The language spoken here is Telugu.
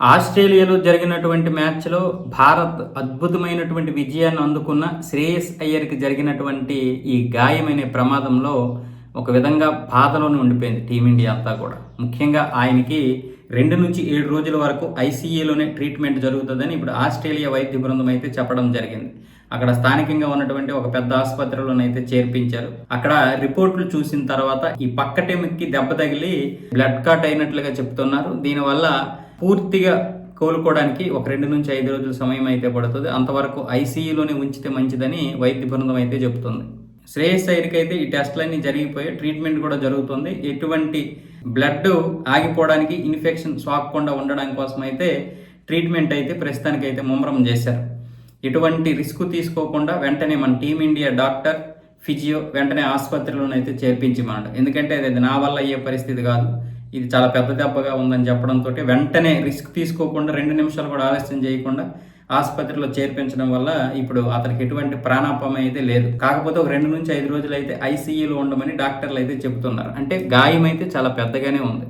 ఆస్ట్రేలియాలో జరిగినటువంటి మ్యాచ్లో భారత్ అద్భుతమైనటువంటి విజయాన్ని అందుకున్న శ్రేయస్ అయ్యర్కి జరిగినటువంటి ఈ గాయమనే ప్రమాదంలో ఒక విధంగా బాధలోనే ఉండిపోయింది టీమిండియా అంతా కూడా. ముఖ్యంగా ఆయనకి రెండు నుంచి ఏడు రోజుల వరకు ఐసీఏలోనే ట్రీట్మెంట్ జరుగుతుందని ఇప్పుడు ఆస్ట్రేలియా వైద్య బృందం అయితే చెప్పడం జరిగింది. అక్కడ స్థానికంగా ఉన్నటువంటి ఒక పెద్ద ఆసుపత్రిలోనైతే చేర్పించారు. అక్కడ రిపోర్ట్లు చూసిన తర్వాత ఈ పక్క పక్కటెమిక్కి దెబ్బ తగిలి బ్లడ్ కట్ అయినట్లుగా చెప్తున్నారు. దీనివల్ల పూర్తిగా కోలుకోవడానికి ఒక రెండు నుంచి ఐదు రోజుల సమయం అయితే పడుతుంది. అంతవరకు ఐసీయూలోనే ఉంచితే మంచిదని వైద్య బృందం అయితే చెబుతుంది. శ్రేయస్ అయ్యర్కి అయితే ఈ టెస్ట్లన్నీ జరిగిపోయి ట్రీట్మెంట్ కూడా జరుగుతుంది. ఎటువంటి బ్లడ్ ఆగిపోవడానికి ఇన్ఫెక్షన్ సోకకుండా ఉండడం కోసం అయితే ట్రీట్మెంట్ అయితే ప్రస్తుతానికి అయితే ముమ్మరం చేశారు. ఎటువంటి రిస్క్ తీసుకోకుండా వెంటనే మన టీమిండియా డాక్టర్ ఫిజియో వెంటనే ఆసుపత్రిలోనైతే చేర్పించమన్నాడు. ఎందుకంటే అది నా వల్ల అయ్యే పరిస్థితి కాదు. ఇది చాలా పెద్ద దెబ్బగా ఉందని చెప్పడంతో వెంటనే రిస్క్ తీసుకోకుండా రెండు నిమిషాలు కూడా ఆలస్యం చేయకుండా ఆసుపత్రిలో చేర్పించడం వల్ల ఇప్పుడు అతనికి ఎటువంటి ప్రాణాపాయం అయితే లేదు. కాకపోతే ఒక రెండు నుంచి ఐదు రోజులు అయితే ఐసీయూలో ఉండమని డాక్టర్లు అయితే చెబుతున్నారు. అంటే గాయం అయితే చాలా పెద్దగానే ఉంది.